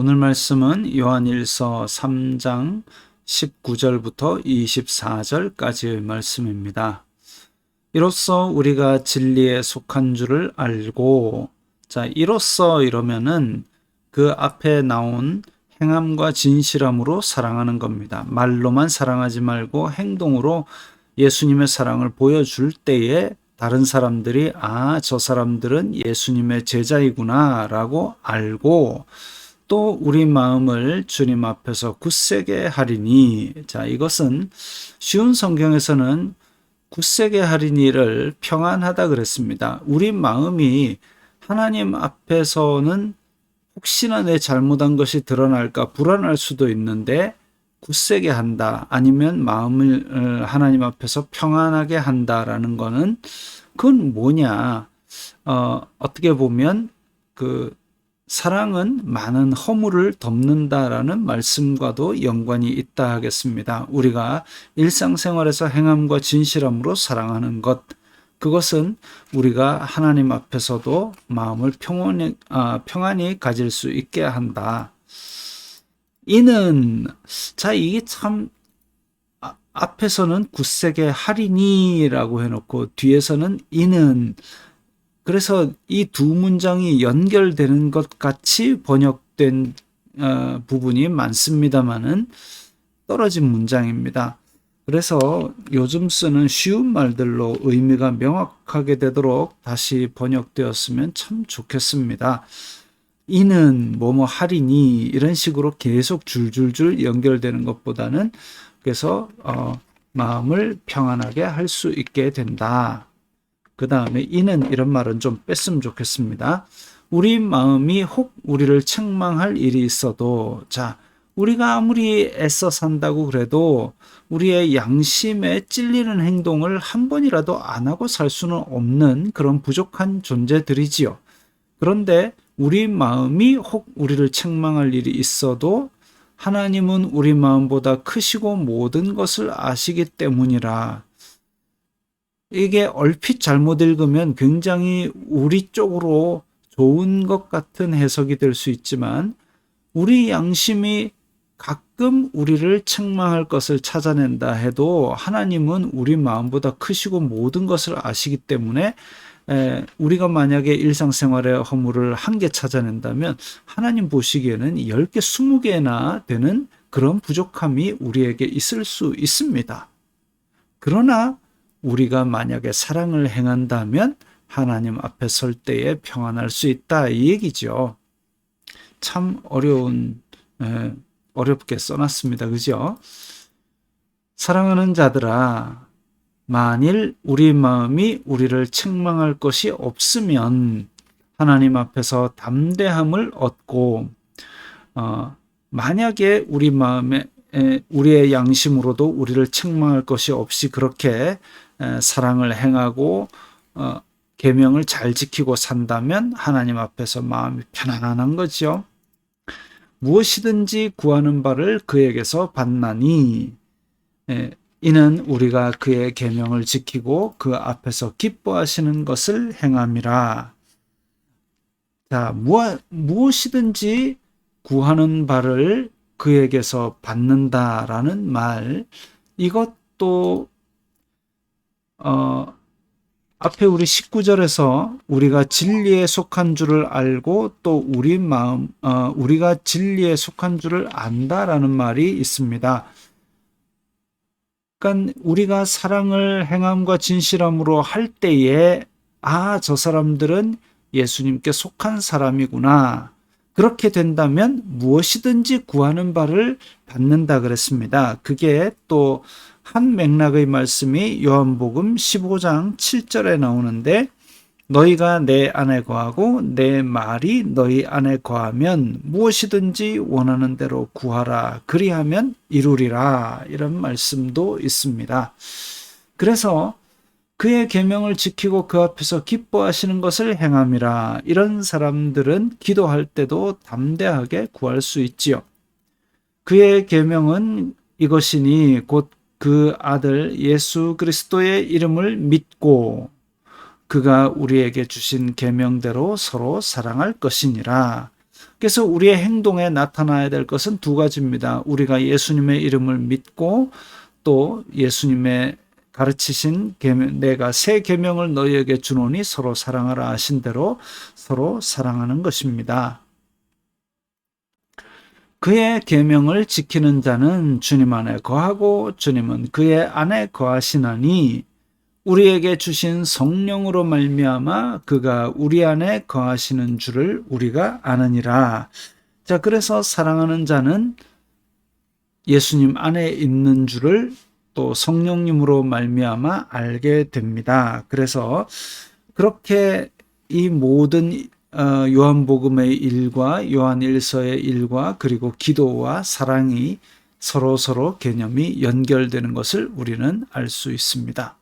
오늘 말씀은 요한일서 3장 19절부터 24절까지의 말씀입니다. 이로써 우리가 진리에 속한 줄을 알고 자, 이로써 이러면은 그 앞에 나온 행함과 진실함으로 사랑하는 겁니다. 말로만 사랑하지 말고 행동으로 예수님의 사랑을 보여줄 때에 다른 사람들이 아, 저 사람들은 예수님의 제자이구나 라고 알고 또 우리 마음을 주님 앞에서 굳세게 하리니. 자 이것은 쉬운 성경에서는 굳세게 하리니를 평안하다 그랬습니다. 우리 마음이 하나님 앞에서는 혹시나 내 잘못한 것이 드러날까 불안할 수도 있는데 굳세게 한다. 아니면 마음을 어, 하나님 앞에서 평안하게 한다라는 거는 그건 뭐냐? 어, 어떻게 보면 그 사랑은 많은 허물을 덮는다라는 말씀과도 연관이 있다 하겠습니다. 우리가 일상생활에서 행함과 진실함으로 사랑하는 것, 그것은 우리가 하나님 앞에서도 마음을 평온히, 아, 평안히 가질 수 있게 한다. 이는, 자, 이게 참, 아, 앞에서는 굳세게 하리니라고 해놓고 뒤에서는 이는 그래서 이 두 문장이 연결되는 것 같이 번역된 어, 부분이 많습니다만은 떨어진 문장입니다. 그래서 요즘 쓰는 쉬운 말들로 의미가 명확하게 되도록 다시 번역되었으면 참 좋겠습니다. 이는 뭐뭐 하리니 이런 식으로 계속 줄줄줄 연결되는 것보다는 그래서 어, 마음을 평안하게 할 수 있게 된다. 그 다음에 이는 이런 말은 좀 뺐으면 좋겠습니다. 우리 마음이 혹 우리를 책망할 일이 있어도 자 우리가 아무리 애써 산다고 그래도 우리의 양심에 찔리는 행동을 한 번이라도 안 하고 살 수는 없는 그런 부족한 존재들이지요. 그런데 우리 마음이 혹 우리를 책망할 일이 있어도 하나님은 우리 마음보다 크시고 모든 것을 아시기 때문이라 이게 얼핏 잘못 읽으면 굉장히 우리 쪽으로 좋은 것 같은 해석이 될 수 있지만 우리 양심이 가끔 우리를 책망할 것을 찾아낸다 해도 하나님은 우리 마음보다 크시고 모든 것을 아시기 때문에 우리가 만약에 일상생활의 허물을 한 개 찾아낸다면 하나님 보시기에는 10개, 20개나 되는 그런 부족함이 우리에게 있을 수 있습니다. 그러나 우리가 만약에 사랑을 행한다면 하나님 앞에 설 때에 평안할 수 있다 이 얘기죠. 참 어려운 에, 어렵게 써놨습니다. 그죠? 사랑하는 자들아 만일 우리 마음이 우리를 책망할 것이 없으면 하나님 앞에서 담대함을 얻고 어, 만약에 우리 마음에 우리의 양심으로도 우리를 책망할 것이 없이 그렇게 사랑을 행하고 어, 계명을 잘 지키고 산다면 하나님 앞에서 마음이 편안한 거지요. 무엇이든지 구하는 바를 그에게서 받나니 이는 우리가 그의 계명을 지키고 그 앞에서 기뻐하시는 것을 행함이라. 자, 무엇이든지 구하는 바를 그에게서 받는다라는 말, 이것도 어, 앞에 우리 19절에서 우리가 진리에 속한 줄을 알고 또 우리 마음, 어, 우리가 진리에 속한 줄을 안다라는 말이 있습니다. 그러니까 우리가 사랑을 행함과 진실함으로 할 때에 아, 저 사람들은 예수님께 속한 사람이구나. 그렇게 된다면 무엇이든지 구하는 바를 받는다 그랬습니다. 그게 또 한 맥락의 말씀이 요한복음 15장 7절에 나오는데 너희가 내 안에 거하고 내 말이 너희 안에 거하면 무엇이든지 원하는 대로 구하라 그리하면 이루리라 이런 말씀도 있습니다. 그래서 그의 계명을 지키고 그 앞에서 기뻐하시는 것을 행함이라 이런 사람들은 기도할 때도 담대하게 구할 수 있지요. 그의 계명은 이것이니 곧 그 아들 예수 그리스도의 이름을 믿고 그가 우리에게 주신 계명대로 서로 사랑할 것이니라. 그래서 우리의 행동에 나타나야 될 것은 두 가지입니다. 우리가 예수님의 이름을 믿고 또 예수님의 가르치신 계명, 내가 새 계명을 너희에게 주노니 서로 사랑하라 하신 대로 서로 사랑하는 것입니다. 그의 계명을 지키는 자는 주님 안에 거하고 주님은 그의 안에 거하시나니 우리에게 주신 성령으로 말미암아 그가 우리 안에 거하시는 줄을 우리가 아느니라. 자, 그래서 사랑하는 자는 예수님 안에 있는 줄을 또 성령님으로 말미암아 알게 됩니다. 그래서 그렇게 이 모든 어, 요한복음의 일과 요한일서의 일과 그리고 기도와 사랑이 서로 서로 개념이 연결되는 것을 우리는 알 수 있습니다.